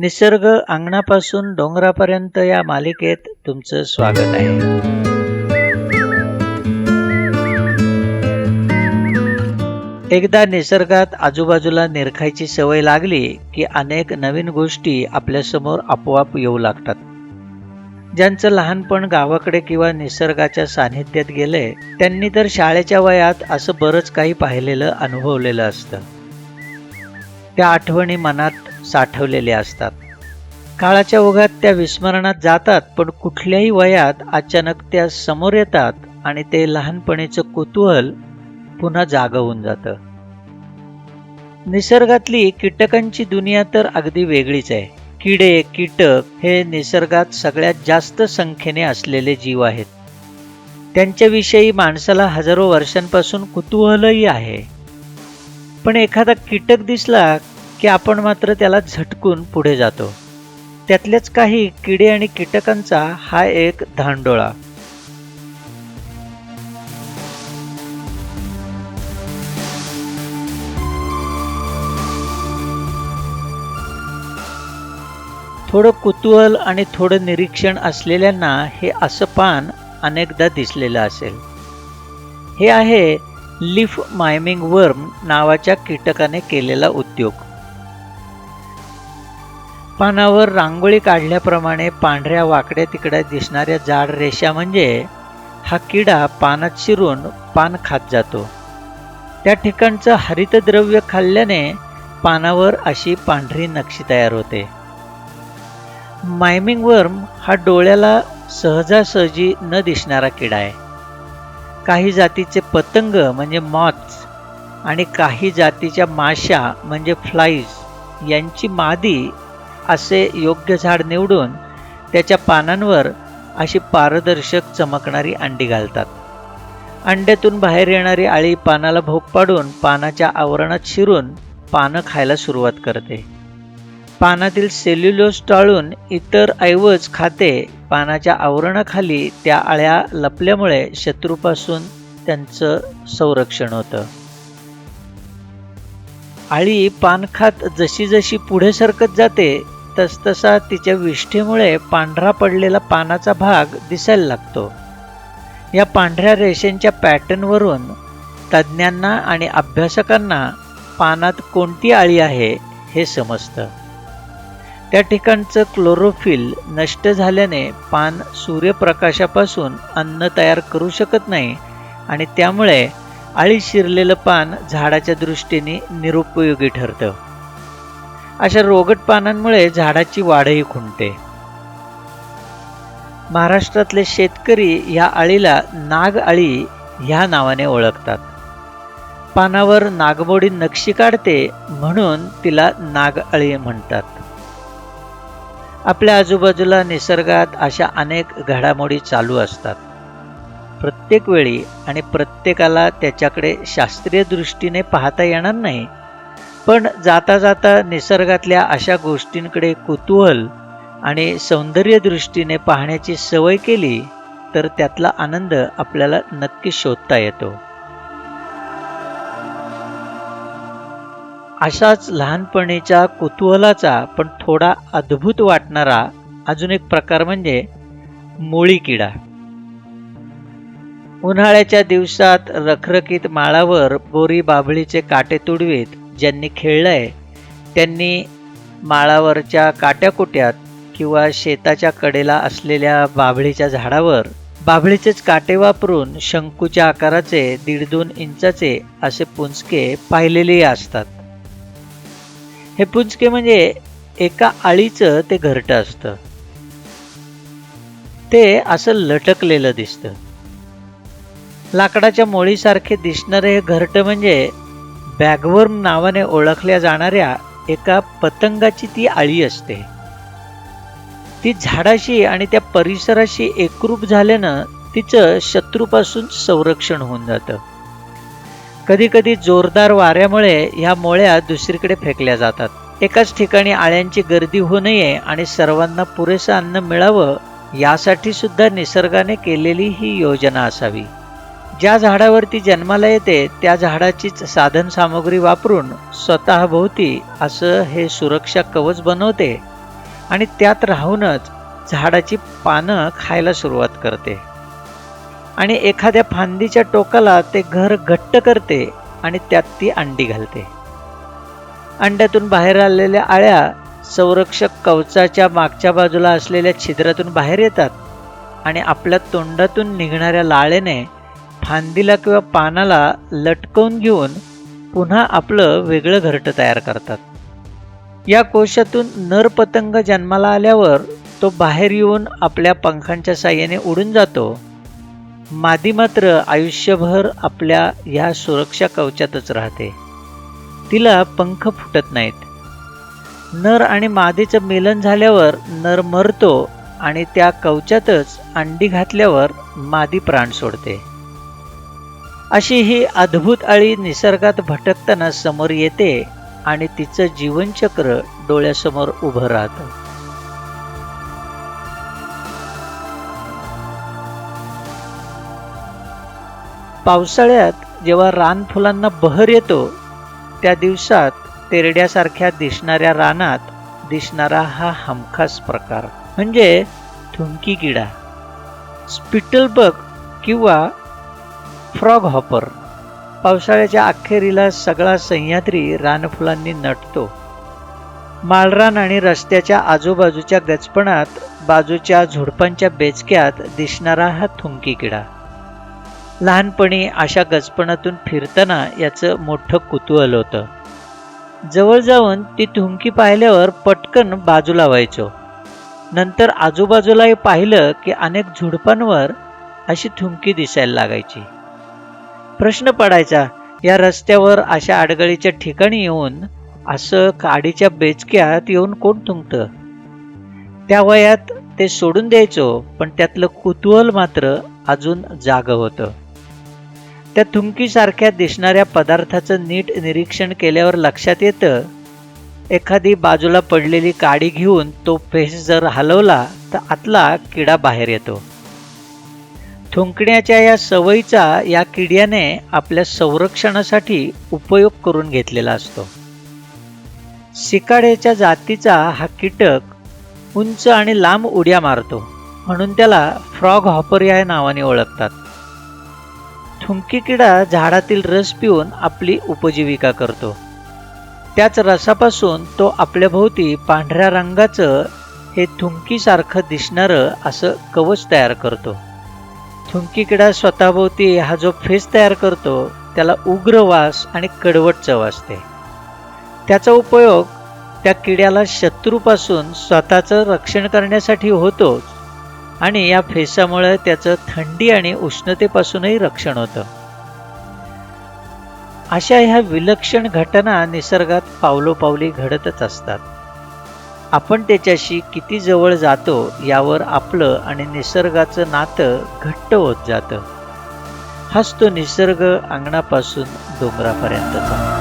निसर्ग अंगणापासून डोंगरापर्यंत या मालिकेत तुमचं स्वागत आहे. एकदा निसर्गात आजूबाजूला निरखायची सवय लागली की अनेक नवीन गोष्टी आपल्यासमोर आपोआप येऊ लागतात. ज्यांचं लहानपण गावाकडे किंवा निसर्गाच्या सान्निध्यात गेले त्यांनी तर शाळेच्या वयात असं बरंच काही पाहिलेलं अनुभवलेलं असतं. त्या आठवणी मनात साठवलेल्या असतात. काळाच्या ओघात त्या विस्मरणात जातात पण कुठल्याही वयात अचानक त्या समोर येतात आणि ते लहानपणीचं कुतूहल पुन्हा जाग होऊन जातं. निसर्गातली कीटकांची दुनिया तर अगदी वेगळीच आहे. किडे कीटक हे निसर्गात सगळ्यात जास्त संख्येने असलेले जीव आहेत. त्यांच्याविषयी माणसाला हजारो वर्षांपासून कुतूहलही आहे. पण एखादा कीटक दिसला की आपण मात्र त्याला झटकून पुढे जातो. त्यातलेच काही किडे आणि कीटकांचा हा एक धांडोळा. थोडं कुतूहल आणि थोडं निरीक्षण असलेल्यांना हे असं पान अनेकदा दिसलेलं असेल. हे आहे लिफ मायमिंग वर्म नावाच्या कीटकाने केलेला उद्योग. पानावर रांगोळी काढल्याप्रमाणे पांढऱ्या वाकड्या तिकड्या दिसणाऱ्या जाड रेषा म्हणजे हा किडा पानात शिरून पान खात जातो. त्या ठिकाणचं हरितद्रव्य खाल्ल्याने पानावर अशी पांढरी नक्षी तयार होते. मायमिंग वर्म हा डोळ्याला सहजासहजी न दिसणारा किडा आहे. काही जातीचे पतंग म्हणजे मॉथ्स आणि काही जातीच्या माशा म्हणजे फ्लाईज यांची मादी असे योग्य झाड निवडून त्याच्या पानांवर अशी पारदर्शक चमकणारी अंडी घालतात. अंड्यातून बाहेर येणारी आळी पानाला भोग पाडून पानाच्या आवरणात शिरून पानं खायला सुरुवात करते. पानातील सेल्युलोज टाळून इतर ऐवज खाते पानाच्या आवरणाखाली त्या आळ्या लपल्यामुळे शत्रूपासून त्यांचं संरक्षण होतं. आळी पानखात जशी जशी पुढे सरकत जाते तसतसा तिच्या विष्ठेमुळे पांढरा पडलेला पानाचा भाग दिसायला लागतो. या पांढऱ्या रेषेंच्या पॅटर्नवरून तज्ज्ञांना आणि अभ्यासकांना पानात कोणती आळी आहे हे समजतं. त्या ठिकाणचं क्लोरोफिल नष्ट झाल्याने पान सूर्यप्रकाशापासून अन्न तयार करू शकत नाही आणि त्यामुळे आळी शिरलेलं पान झाडाच्या दृष्टीने निरुपयोगी ठरतं. अशा रोगट पानांमुळे झाडाची वाढही खुंटते. महाराष्ट्रातले शेतकरी ह्या आळीला नाग आळी ह्या नावाने ओळखतात. पानावर नागमोडी नक्षी काढते म्हणून तिला नाग आळी म्हणतात. आपल्या आजूबाजूला निसर्गात अशा अनेक घडामोडी चालू असतात. प्रत्येक वेळी आणि प्रत्येकाला त्याच्याकडे शास्त्रीय दृष्टीने पाहता येणार नाही. पण जाता जाता निसर्गातल्या अशा गोष्टींकडे कुतूहल आणि सौंदर्य दृष्टीने पाहण्याची सवय केली तर त्यातला आनंद आपल्याला नक्की शोधता येतो. अशाच लहानपणीच्या कुतूहलाचा पण थोडा अद्भुत वाटणारा अजून एक प्रकार म्हणजे मुळी किडा. उन्हाळ्याच्या दिवसात रखरखीत माळावर बोरी बाभळीचे काटे तुडवीत ज्यांनी खेळलंय त्यांनी माळावरच्या काट्याकुट्यात किंवा शेताच्या कडेला असलेल्या बाभळीच्या झाडावर बाभळीचेच काटे वापरून शंकूच्या आकाराचे दीड दोन इंचाचे असे पुंजके पाहिलेले असतात. हे पुंजके म्हणजे एका आळीचं ते घरटं असतं. ते असं लटकलेलं दिसतं. लाकडाच्या मोळीसारखे दिसणारे हे घरटं म्हणजे बॅगवर्म नावाने ओळखल्या जाणाऱ्या एका पतंगाची ती आळी असते. ती झाडाशी आणि त्या परिसराशी एकरूप झाल्यानं तिचं शत्रूपासून संरक्षण होऊन जातं. कधीकधी जोरदार वाऱ्यामुळे ह्या मोळ्या दुसरीकडे फेकल्या जातात. एकाच ठिकाणी आळ्यांची गर्दी होऊ नये आणि सर्वांना पुरेसं अन्न मिळावं यासाठी सुद्धा निसर्गाने केलेली ही योजना असावी. ज्या झाडावरती जन्माला येते त्या झाडाचीच साधन सामग्री वापरून स्वतःभोवती असं हे सुरक्षा कवच बनवते आणि त्यात राहूनच झाडाची पानं खायला सुरुवात करते. आणि एखाद्या फांदीच्या टोकाला ते घर घट्ट करते आणि त्यात ती अंडी घालते. अंड्यातून बाहेर आलेल्या आळ्या संरक्षक कवचाच्या मागच्या बाजूला असलेल्या छिद्रातून बाहेर येतात आणि आपल्या तोंडातून निघणाऱ्या लाळेने फांदीला किंवा पानाला लटकवून घेऊन पुन्हा आपलं वेगळं घरटं तयार करतात. या कोशातून नर पतंग जन्माला आल्यावर तो बाहेर येऊन आपल्या पंखांच्या साह्याने उडून जातो मादी मात्र आयुष्यभर आपल्या ह्या सुरक्षा कवचातच राहते. तिला पंख फुटत नाहीत. नर आणि मादीचं मिलन झाल्यावर नर मरतो आणि त्या कवचातच अंडी घातल्यावर मादी प्राण सोडते. अशी ही अद्भुत अळी निसर्गात भटकताना समोर येते आणि तिचं जीवनचक्र डोळ्यासमोर उभं राहतं. पावसाळ्यात जेव्हा रानफुलांना बहर येतो त्या दिवसात तेरड्यासारख्या दिसणाऱ्या रानात दिसणारा हा हमखास प्रकार. म्हणजे थुंकी किडा स्पिटलबग किंवा फ्रॉग हॉपर. पावसाळ्याच्या अखेरीला सगळा सह्याद्री रानफुलांनी नटतो. माळरान आणि रस्त्याच्या आजूबाजूच्या गचपणात बाजूच्या झुडपांच्या बेचक्यात दिसणारा हा थुंकी किडा. लहानपणी अशा गजपणातून फिरताना याचं मोठं कुतूहल होतं. जवळ जाऊन ती थुंकी पाहिल्यावर पटकन बाजूला व्हायचो नंतर आजूबाजूलाही पाहिलं की अनेक झुडपांवर अशी थुंकी दिसायला लागायची. प्रश्न पडायचा या रस्त्यावर अशा आडगळीच्या ठिकाणी येऊन असं काडीच्या बेचक्यात येऊन कोण थुंकतं त्या वयात ते सोडून द्यायचो पण त्यातलं कुतूहल मात्र अजून जाग होतं. त्या थुंकीसारख्या दिसणाऱ्या पदार्थाचं नीट निरीक्षण केल्यावर लक्षात येतं एखादी बाजूला पडलेली काडी घेऊन तो फेस जर हलवला तर आतला किडा बाहेर येतो. थुंकण्याच्या या सवयीचा या किड्याने आपल्या संरक्षणासाठी उपयोग करून घेतलेला असतो. सिकाड्याच्या जातीचा हा कीटक उंच आणि लांब उड्या मारतो म्हणून त्याला फ्रॉग हॉपर या नावाने ओळखतात. थुंकी किडा झाडातील रस पिऊन आपली उपजीविका करतो. त्याच रसापासून तो आपल्या भोवती पांढऱ्या रंगाचं हे थुंकीसारखं दिसणारं असं कवच तयार करतो. थुंकी किडा स्वतःभोवती हा जो फेस तयार करतो त्याला उग्र वास आणि कडवट चव असते. त्याचा उपयोग त्या किड्याला शत्रूपासून स्वतःचं रक्षण करण्यासाठी होतोच. आणि या फेसामुळे त्याचं थंडी आणि उष्णतेपासूनही रक्षण होतं. अशा ह्या विलक्षण घटना निसर्गात पावलोपावली घडतच असतात. आपण त्याच्याशी किती जवळ जातो यावर आपलं आणि निसर्गाचं नातं घट्ट होत जातं. हाच तो निसर्ग अंगणापासून डोंगरापर्यंतचा.